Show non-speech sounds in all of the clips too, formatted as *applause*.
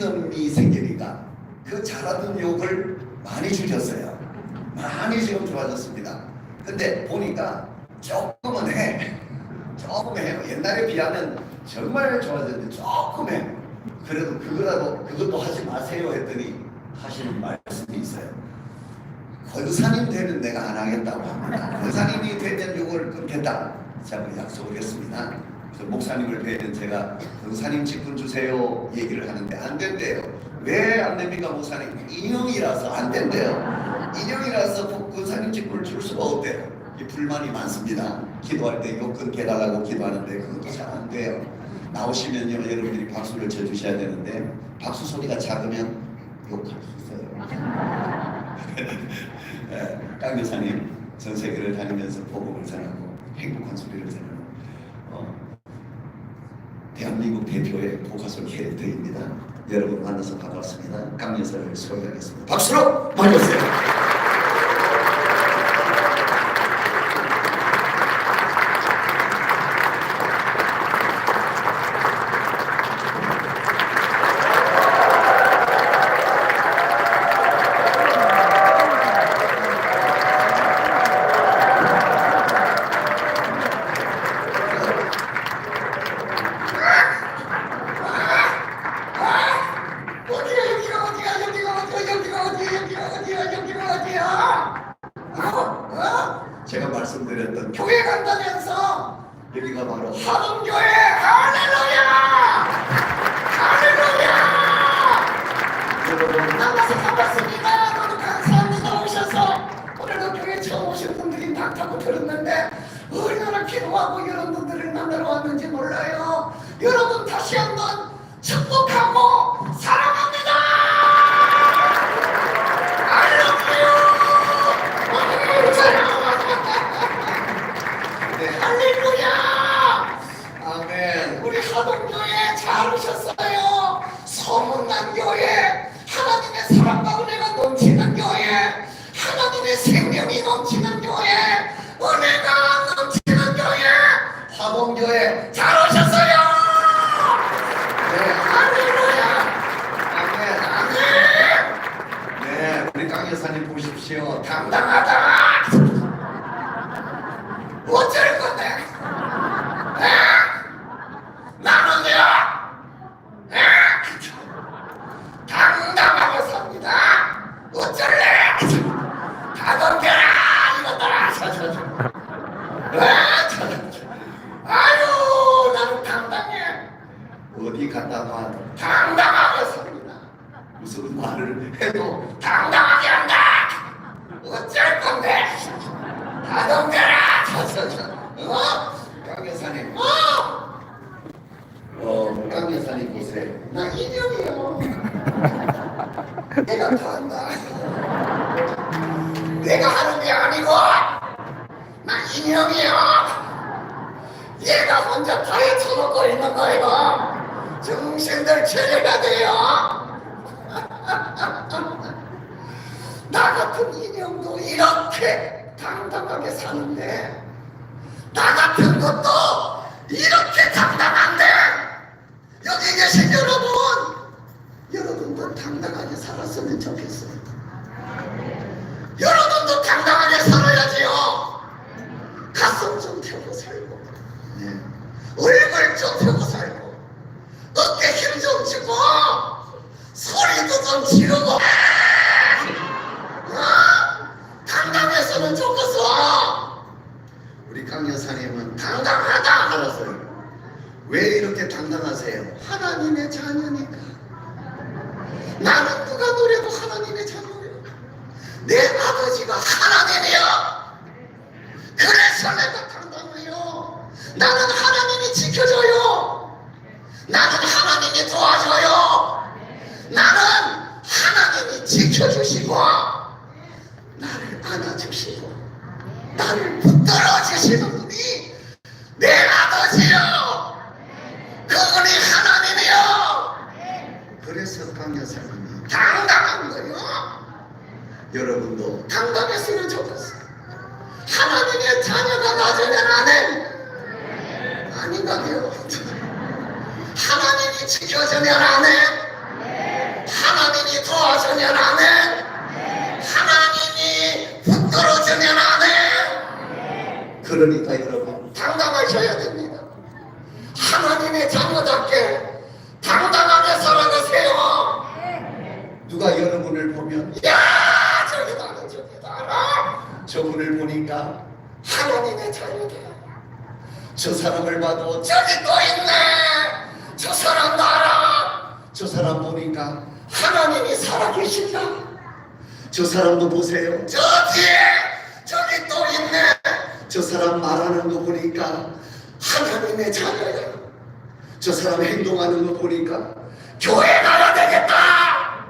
믿음이 생기니까 그 잘하던 욕을 많이 줄였어요. 많이 지금 좋아졌습니다. 근데 보니까 조금은 해. 조금 해요. 옛날에 비하면 정말 좋아졌는데 조금 해. 그래도 그거라도 그것도 하지 마세요 했더니 하시는 말씀이 있어요. 권사님 되면 내가 안 하겠다고 합니다. 권사님이 되면 이걸 끊겠다. 제가 약속을 했습니다. 그래서 목사님을 뵈면 제가 권사님 직분 주세요 얘기를 하는데 안 된대요. 왜 안 됩니까 목사님? 인형이라서 안 된대요. 인형이라서 권사님 직분을 줄 수가 없대요. 이 불만이 많습니다. 기도할 때욕 끊게달라고 기도하는데 그것도 잘 안 돼요. 나오시면요 여러분들이 박수를 쳐주셔야 되는데 박수 소리가 작으면 욕할 수 있어요. 예, 강 여사님 전 세계를 다니면서 복음을 전하고 행복한 소리를 전하는 어, 대한민국 대표의 보카솔 캐릭터입니다. 여러분 만나서 반갑습니다. 강 여사를 소개하겠습니다. 박수로 맞으세요. 어디야 여기가 어디야 여기가 어디야 여기가 어디야 여기가 어디야 여기가 어디야 어? 어? 제가 말씀드렸던 교회 간다면서 여기가 바로 하동교회. 할렐루야! 할렐루야! 여러분 만나서 반갑습니다. 너무 감사합니다. 오셔서 오늘도 교회 처음 오신 분들이 많다고 들었는데 얼마나 기도하고 여러분들을 만나러 왔는지 몰라요. 여러분 다시 한번 축복하고 교회, 화동교회 잘 오셨어요. 네, 할렐루야. 아멘. 아멘. 네, 우리 강 여사님 보십시오. 당 당당하다. 어쩔 건데? 에? 나는요? 에? 당당하게 삽니다. 어쩔래? 가던게라 이것들아. 저, 저, 저. 에? 저, 저, 저. 아유, 나는 당당해. 어디 갔다가 당당하게 삽니다. 무슨 말을 해도 당당하게 한다. 어쩔 건데? 가던게라. 저, 저, 저. 어? 강 여사님, 어? 어, 강 여사님 보세요. 나 인형이요. *laughs* 내가 다 한다. 내가 하는 게 아니고 나 인형이요. 얘가 혼자 다 헤쳐놓고 있는 거예요. 정신들 차려야 돼요. *laughs* 나 같은 인형도 이렇게 당당하게 사는데 나 같은 것도 이렇게 당당한데 여기 계신 여러분 여러분도 당당하게 살았으면 좋겠어요 여러분도 당당하게 살아야지요. 가슴 좀 펴고 살고. 네, 얼굴 좀 펴고 살고. 어깨 힘 좀 주고. 소리도 좀 지르고 뭐 하나님도 당당했으면 좋겠어. 하나님의 자녀가 나중에 아멘. 아니다요 하나님이 지켜주면 아멘. 하나님이 도와주면 아멘. 하나님이 붙들어주면 아멘. 그러니까 여러분 당당하셔야 됩니다. 하나님의 자녀답게 저분을 보니까 하나님의 자녀다. 저 사람을 봐도 저기 또 있네. 저 사람 나라. 저 사람 보니까 하나님이 살아계신다. 저 사람도 보세요. 저 뒤에 저기 또 있네. 저 사람 말하는 거 보니까 하나님의 자녀야. 저 사람 행동하는 거 보니까 교회 가야 되겠다.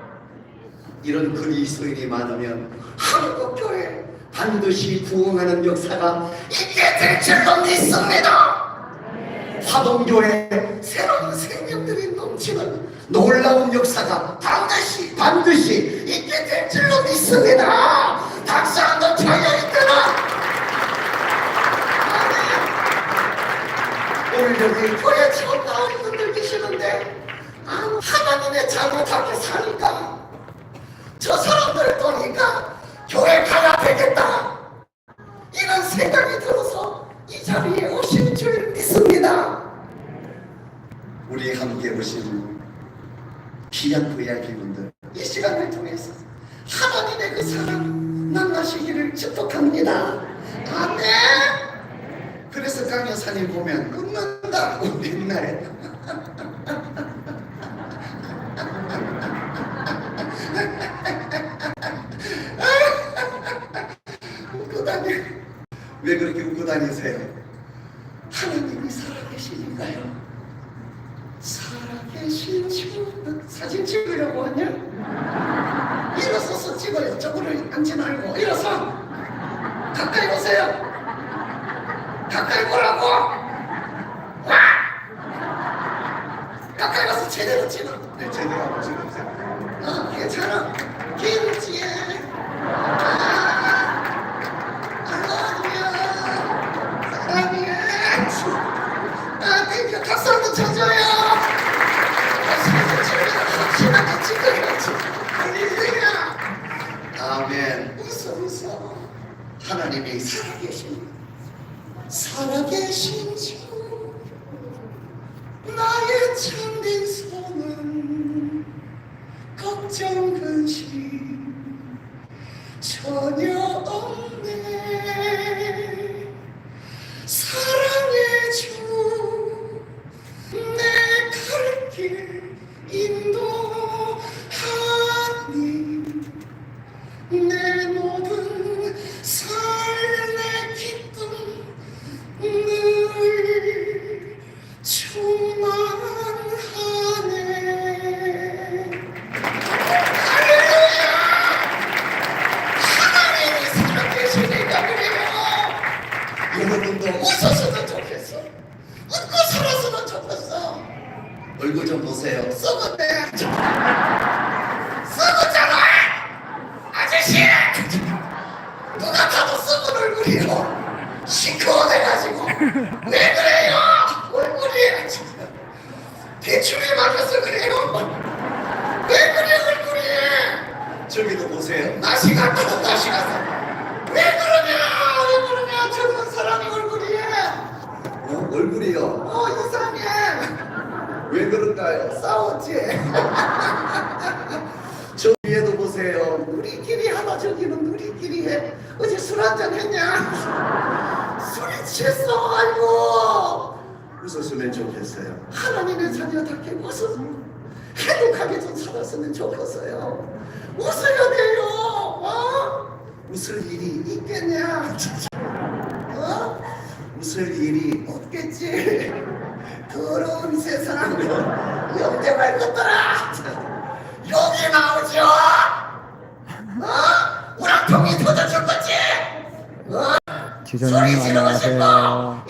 이런 그리스도인이 많으면 한국 교회 반드시 부흥하는 역사가 될 줄로 믿습니다. 화동교회 새로운 생명들이 넘치는 놀라운 역사가 반드시 반드시 있게 될 줄로 믿습니다. 박수 한번 쳐야 있더라. 오늘 여기 교회 지금 나온 분들 계시는데 아, 하나님의 자녀답게 사니까 저 사람들 보니까 교회 가야 되겠다 이런 생각이 들어서 이 자리에 오신 줄 믿습니다. 우리 함께 오신 귀한 VIP 분들 이 시간을 통해서 하나님의 그 사랑 만나시기를 축복합니다. 아멘. 그래서 강 여사님 보면 맨날 웃고 다니 왜 그렇게 웃고 다니세요? 하나님이 살아계시니까요. 살아계신 주 사진 찍으려고 하냐? 일어서서 찍어요. 저거를 앉지 말고 일어서 가까이 오세요. 가까이 오라고. 와! 가까이 가서 제대로 찍어. 네, 제대로 한번 찍어주세요. 어, 괜찮아. 김치에. 박수 한번 쳐줘요. 확실하게 찍어야지. 할렐루야. 아멘. 웃어, 웃어. 하나님이 살아계신, 살아계신 주. 나의 참 그런가요? 싸웠지 *laughs* 저 위에도 보세요. 우리끼리 하나 저기는 우리끼리 해 어제 술 한잔 했냐 *laughs* 술이 취했어 아이고 웃었으면 좋겠어요. 하나님의 자녀답게 웃어 행복하게 좀 살았으면 좋겠어요 웃어야 돼요 어? 웃을 일이 있겠냐 어? *laughs* 웃을 일이 없겠지. 더러운 세상 영대할 것들아 여기 나오죠. 어? 우라통이 터져줄 거지. 어? 지조님 안녕하세요.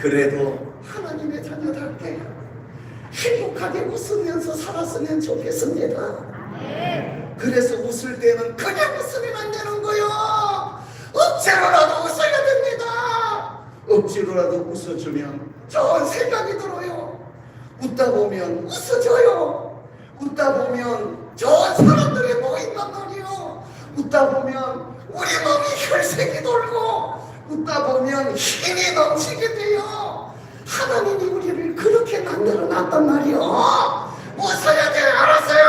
그래도 하나님의 자녀답게 행복하게 웃으면서 살았으면 좋겠습니다. 그래서 웃을 때는 그냥 웃으면 안 되는 거요. 억지로라도 웃어야 됩니다. 억지로라도 웃어주면 좋은 생각이 들어요. 웃다 보면 웃어줘요. 웃다 보면 좋은 사람들이 모인단 말이요. 웃다 보면 우리 몸이 혈세 색이 돌고 웃다 보면 힘이 넘치게 돼요. 하나님이 우리를 그렇게 만들어 놨단 말이요. 웃어야 돼, 알았어요?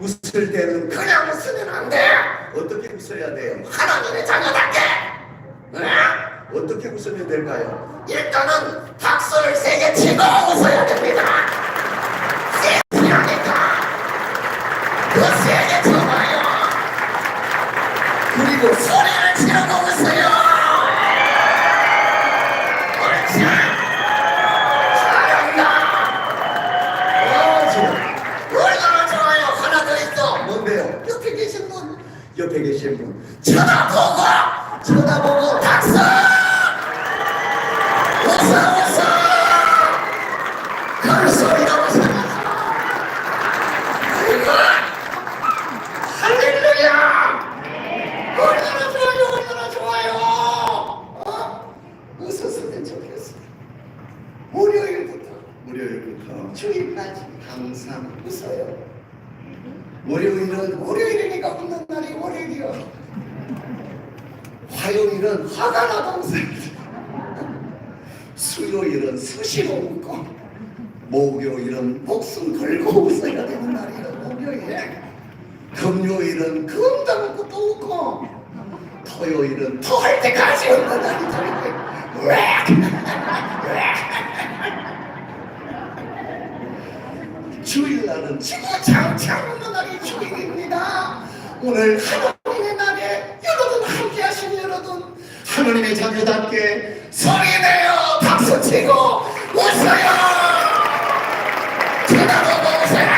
웃을 때는 그냥 웃으면 안 돼. 어떻게 웃어야 돼요? 하나님의 자녀답게. 네? 어떻게 웃으면 될까요? 일단은 박수를 세게 치고 웃어야 됩니다. 세게 하니까 그 세게 쳐봐요. 그리고 월요일부터. 주일까지 항상 웃어요. 월요일은 월요일이니까 웃는 날이 월요일이요. *laughs* 화요일은 화가 나도 웃어요. 수요일은 수시로 웃고 목요일은 목숨 걸고 웃어야 되는 날이요. 목요일에 금요일은 그 금방 웃고 또 웃고 토요일은 더할 때까지 웃는 날이 되고 *laughs* 주일날은 지구 장창 웃는 날이 주일입니다. 오늘 하나님의 날에 여러분 함께 하신 여러분 하나님의 자녀답게 소리내어 박수치고 웃어요. 쳐다보고 웃어요.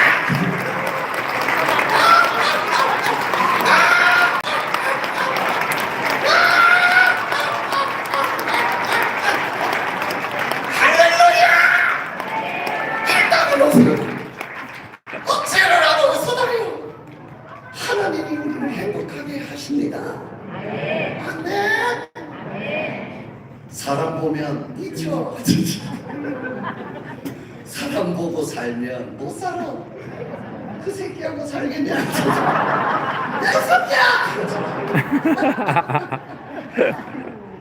할렐루야! 일단은 웃어요. 억지로라도 웃어다요. 하나님이 우리를 행복하게 하십니다. 아멘. 사람 보면 있죠. 사람 보고 살면 못 살아. 그 새끼하고 살겠냐? 야, 이 새끼야!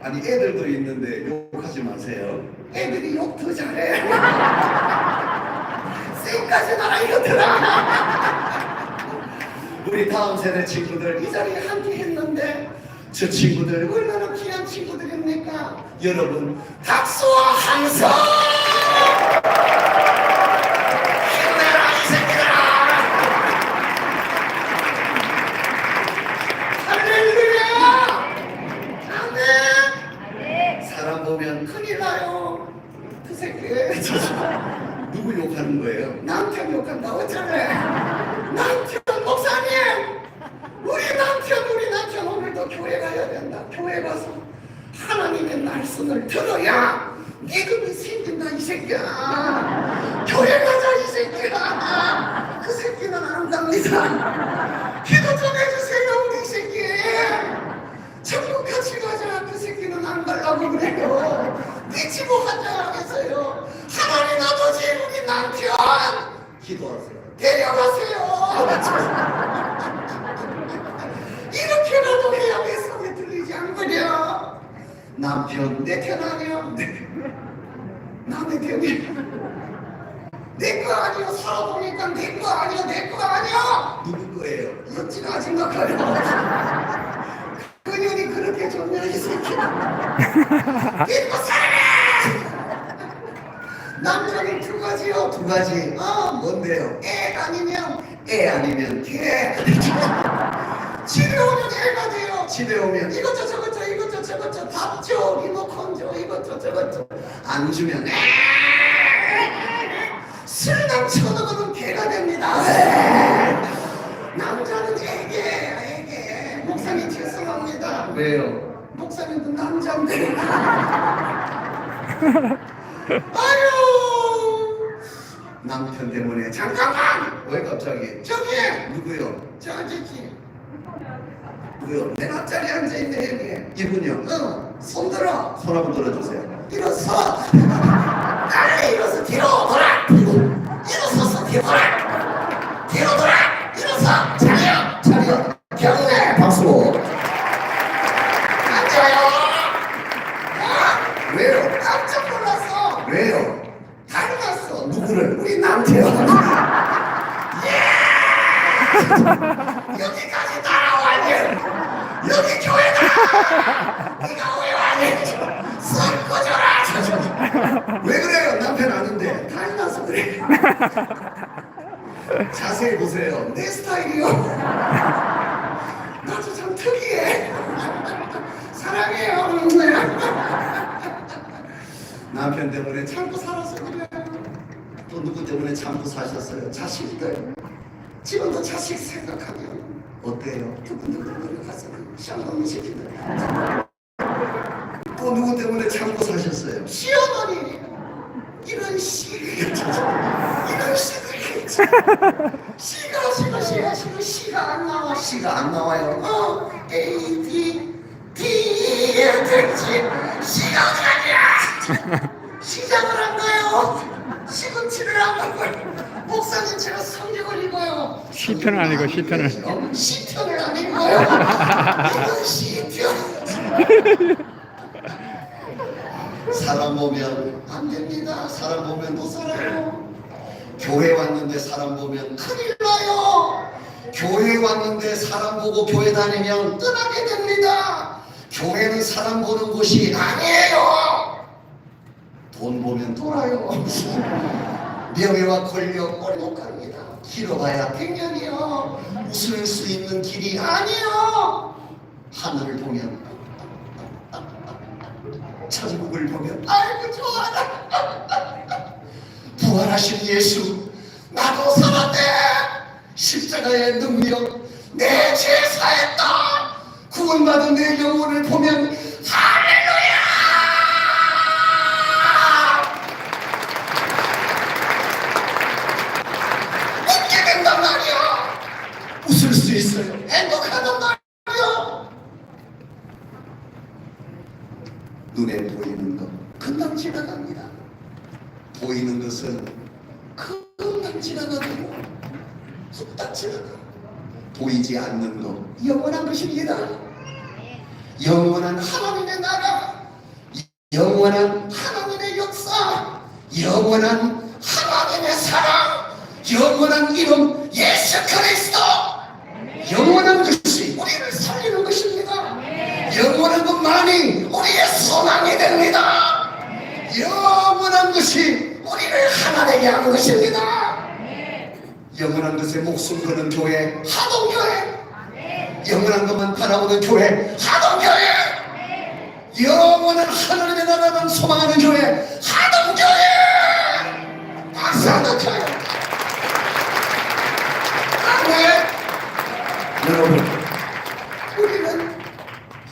아니 애들도 있는데 욕하지 마세요. 애들이 욕 더 잘해. *laughs* 쌩까지 나라 이러더라. *laughs* 우리 다음 세대 친구들 이 자리에 함께 했는데 저 친구들 얼마나 귀한 친구들입니까? 여러분 박수와 함성! 힘내라 이 새끼들아! 할렐루야! 아멘! 사람 보면 큰일 나요. 그 새끼 누구 욕하는 거예요? 남편 욕한다 어쩌래? 남편 목사님! 우리 남편 우리 남편 오늘도 교회 가야 된다. 교회 가서 하나님의 말씀을 들어야 믿음이 생긴다 이 새끼야. 교회 가자 이 새끼야. 그 새끼는 안 갑니다. 기도 좀 해주세요 우리 새끼. 천국 같이 가자 그 새끼는 안 가려고 그래요. 미치고 환장하겠어요. 하나님 아버지 우리 남편 기도하세요. 데려가세요. *laughs* 이렇게라도 해야 내 소리 들리지 않거려. 남편 내편 아니야. 남의 편이야. 내거 아니야. 살아보니까 내거 아니야. 내거 아니야. 누구 거예요? 어찌나 생각하려. 그년이 그렇게 좋냐 이 새끼야. 믿고 살아. 남자는 두 가지요. 두 가지 어, 뭔데요? 애 아니면 애 아니면 개. *laughs* 집에 오면 애가 돼요. 집에 오면 이것저 저것저 이것저 저것저 밥 줘, 리모컨 줘, 이것저 저것저 안 주면 술당 쳐놓으면 개가 됩니다. 남자는 애게, 애게. 목사님 죄송합니다. 왜요? 목사님도 남자인데. *laughs* 아유, 남편 때문에 참 잠깐만. 왜 갑자기? 저기, 누구요? 저 아저씨. 누구요? 내 앞자리 앉아있네, 여기. 이분요? 응, 손 들어. 손 한번 들어주세요. 일어서 빨리 *laughs* 일어서 뒤로 돌아 일어서서 뒤로 돌아 뒤로 돌아 일어서 차려 차려 경례 박수 오늘 예! 여기까지 따라왔니? 여기 교회다! 네가 왜 왔니? 썰 꺼져라! 왜 그래요? 남편 아닌데. 달라서 그래. 자세히 보세요. 내 스타일이요. 나도 참 특이해. 사랑해요. 남편 때문에 참고 살아서 그래요. 또 누구 때문에 참고 사셨어요? 자식들. 지금도 자식 생각하면 어때요? 두근두근 가서 쌍놈 새끼들. 또 누구 때문에 참고 사셨어요? 시어머니 이런 씨 이런 씨들 씨가 씨가 씨가 씨가 씨가 안 나와 씨. 씨가 안 나와요. 어 A D D 될지 씨가 어디 가냐 시작을 안 가요 시금치를 안 가고요 목사님 제가 성경을 읽어요. 시편은 아니고 시편을. 어, 시편을 안 읽어요. 이건 시편. 사람 보면 안 됩니다. 사람 보면 못. 살아요. 교회 왔는데 사람 보면 큰일 나요. 교회 왔는데 사람 보고 교회 다니면 떠나게 됩니다. 교회는 사람 보는 곳이 아니에요 돈 보면 돌아요. *laughs* 명예와 권력 꼴못 갑니다. 길어봐야 백년이요. 웃을 수 있는 길이 아니요. 하늘을 보면 천국을 보면 아이고 좋아라. 부활하신 예수 나도 살았네 십자가의 능력 내 제사의 땅. 구원받은 내 영혼을 보면 영원한 것입니다. 영원한 하나님의 나라 영원한 하나님의 역사 영원한 하나님의 사랑 영원한 이름 예수 그리스도. 영원한 것이 우리를 살리는 것입니다. 영원한 것만이 우리의 소망이 됩니다. 영원한 것이 우리를 하나 되게 하는 것입니다. 영원한 것에 목숨 거는 교회 하동교회 영원한 것만 바라보는 교회 하동교회 영원한 하나님의 나라만 소망하는 교회 하동교회 박수 한번 쳐요 아멘 여러분 우리는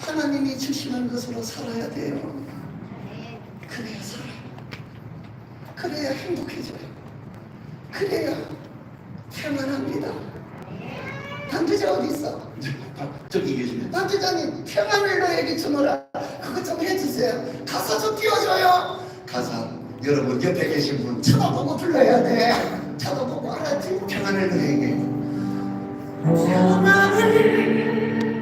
하나님이 주시는 것으로 살아야 돼요. 그래야 살아. 그래야 행복해져요. 그래야 평안합니다. 남자자 어디 있어? 저기 계시면 남자자님 평안을 너에게 주노라. 그것 좀 해주세요. 가사 좀 띄워줘요. 가사 여러분 옆에 계신 분 쳐다보고 불러야 돼. 쳐다보고 알았지? 평안을 너에게 평안을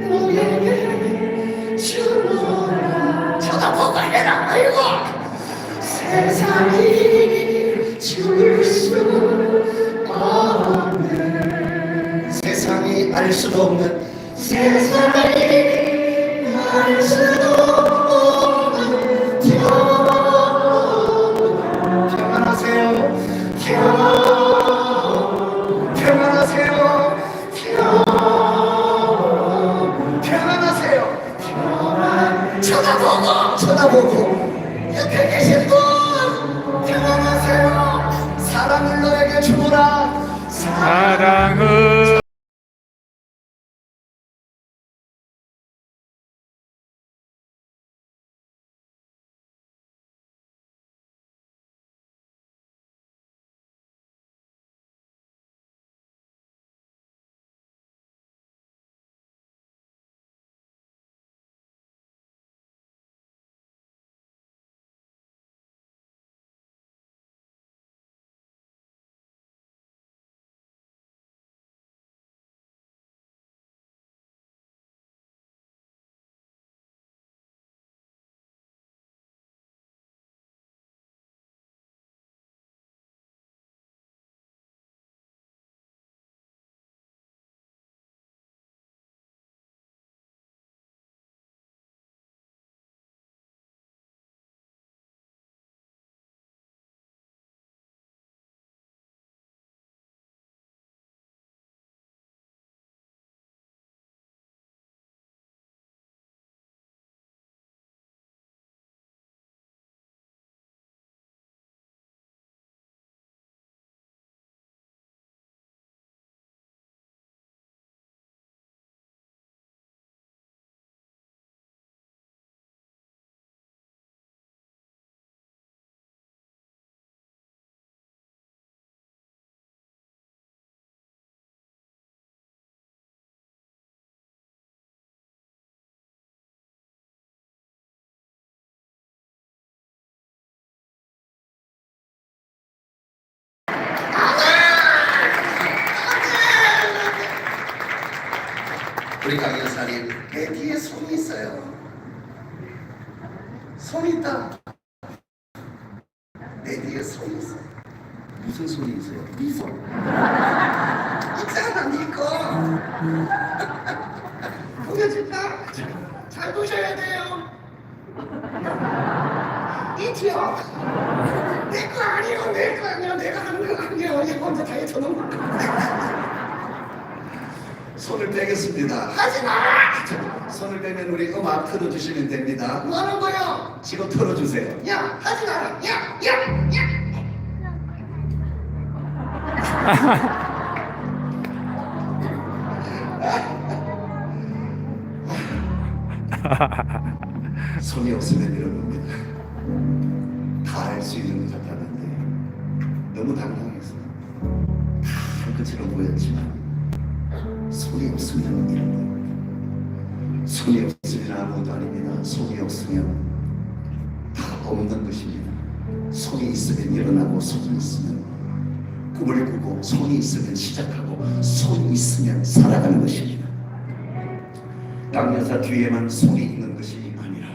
너에게 주노라. 쳐다보고 해라. 아이고. 세상이 줄수 없는 알 수도 없는 세상이 알 수도 우리 강 여사님 내 뒤에 손이 있어요. 손이 있다. 내 뒤에 손이 있어요. 무슨 손이 있어요? 이 손. 있잖아, 니 거. *laughs* 보여줄까? 잘 보셔야 돼요. 이지요. 내 거 아니요, 내 거 아니요, 내가 하는 거 아니요. 이거 혼자 다 해쳐놓은 거. 손을 빼겠습니다. 하지 마! 손을 빼면 우리 음악 틀어주시면 됩니다. 뭐 하는 거요? 지금 틀어주세요. 야, 하지 마라. 야, 야, 야. 손이 없으면 이런 겁니다. 다 알 수 있는 것 같았는데 너무 당당해서 다할 것처럼 보였지만 손이 없으면 이런 겁니다. 손이 없으면 아무것도 아닙니다. 손이 없으면 다 없는 것입니다. 손이 있으면 일어나고 손이 있으면 꿈을 꾸고 손이 있으면 시작하고 손이 있으면 살아가는 것입니다. 땅여사 뒤에만 손이 있는 것이 아니라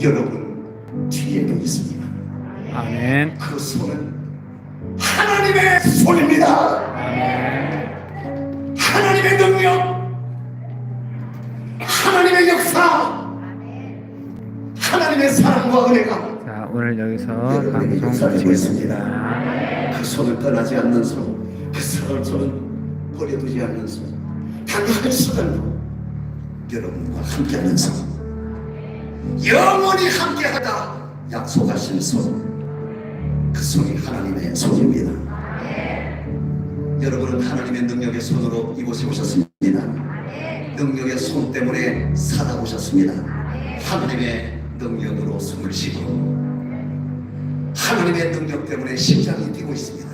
여러분 뒤에도 있습니다. 아멘. 그 손은 하나님의 손입니다. 하나님의 능력, 하나님의 역사, 하나님의 사랑과 은혜가 자, 오늘 여기서 방송 마치겠습니다. 그 손을 떠나지 않는 손, 그 손을 손은 버려두지 않는 손, 단한 순간도 여러분과 함께하는 손, 영원히 함께하다 약속하신 손, 그 손이 하나님의 손입니다. 여러분은 하나님의 능력의 손으로 이곳에 오셨습니다. 능력의 손 때문에 살아 오셨습니다. 하나님의 능력으로 숨을 쉬고 하나님의 능력 때문에 심장이 뛰고 있습니다.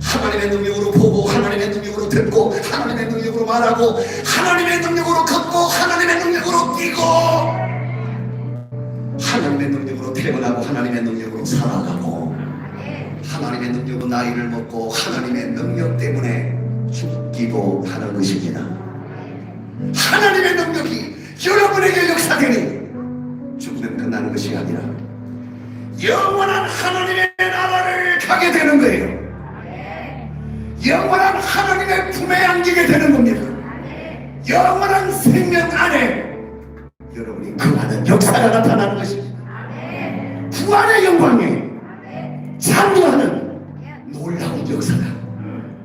하나님의 능력으로 보고 하나님의 능력으로 듣고 하나님의 능력으로 말하고 하나님의 능력으로 걷고 하나님의 능력으로 뛰고 하나님의 능력으로 태어나고 하나님의 능력으로 살아가고 하나님의 능력으로 나이를 먹고 하나님의 능력 때문에 죽기도 하는 것입니다. 하나님의 능력이 여러분에게 역사되니 죽으면 끝나는 것이 아니라 영원한 하나님의 나라를 가게 되는 거예요. 영원한 하나님의 품에 안기게 되는 겁니다. 영원한 생명 안에 여러분이 그하는 역사가 나타나는 것입니다. 구원의 영광에 참여하는 놀라운 역사가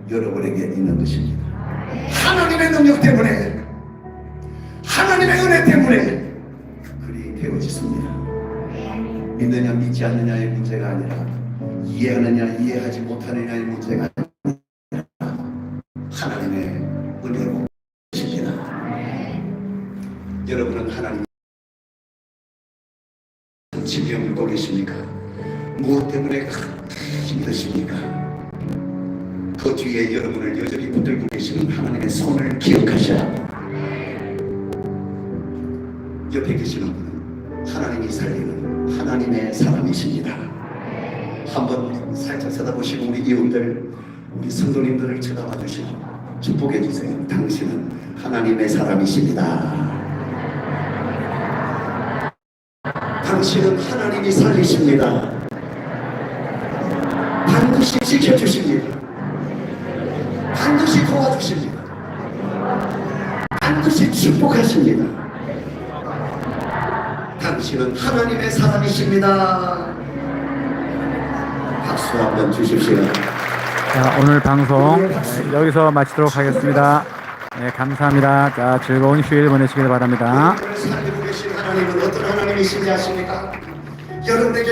여러분에게 있는 것입니다. 하나님의 능력 때문에 하나님의 은혜 때문에 그리 되어졌습니다. 믿느냐 믿지 않느냐의 문제가 아니라 이해하느냐 이해하지 못하느냐의 문제가 아니라 하나님의 은혜로 것입니다. 여러분은 하나님 지병을 고 계십니까? 무엇 때문에 힘드십니까? 그 뒤에 여러분을 여전히 붙들고 계시는 하나님의 손을 합니다. 옆에 계시는 분은 하나님이 살리는 하나님의 사람이십니다. 한번 살짝 쳐다보시고 우리 이웃들, 우리 성도님들을 쳐다봐 주시고 축복해 주세요. 당신은 하나님의 사람이십니다. 당신은 하나님이 살리십니다. 반드시 지켜주십니다. 반드시 도와주십니다. 반드시 축복하십니다. 당신은 하나님의 사람이십니다. 박수 한번 주십시오. 자, 오늘 방송 네, 여기서 마치도록 하겠습니다. 네, 감사합니다. 자, 즐거운 휴일 보내시길 바랍니다. 살리고 계신 하나님은 어떤 하나님이신지 아십니까? 여러분에게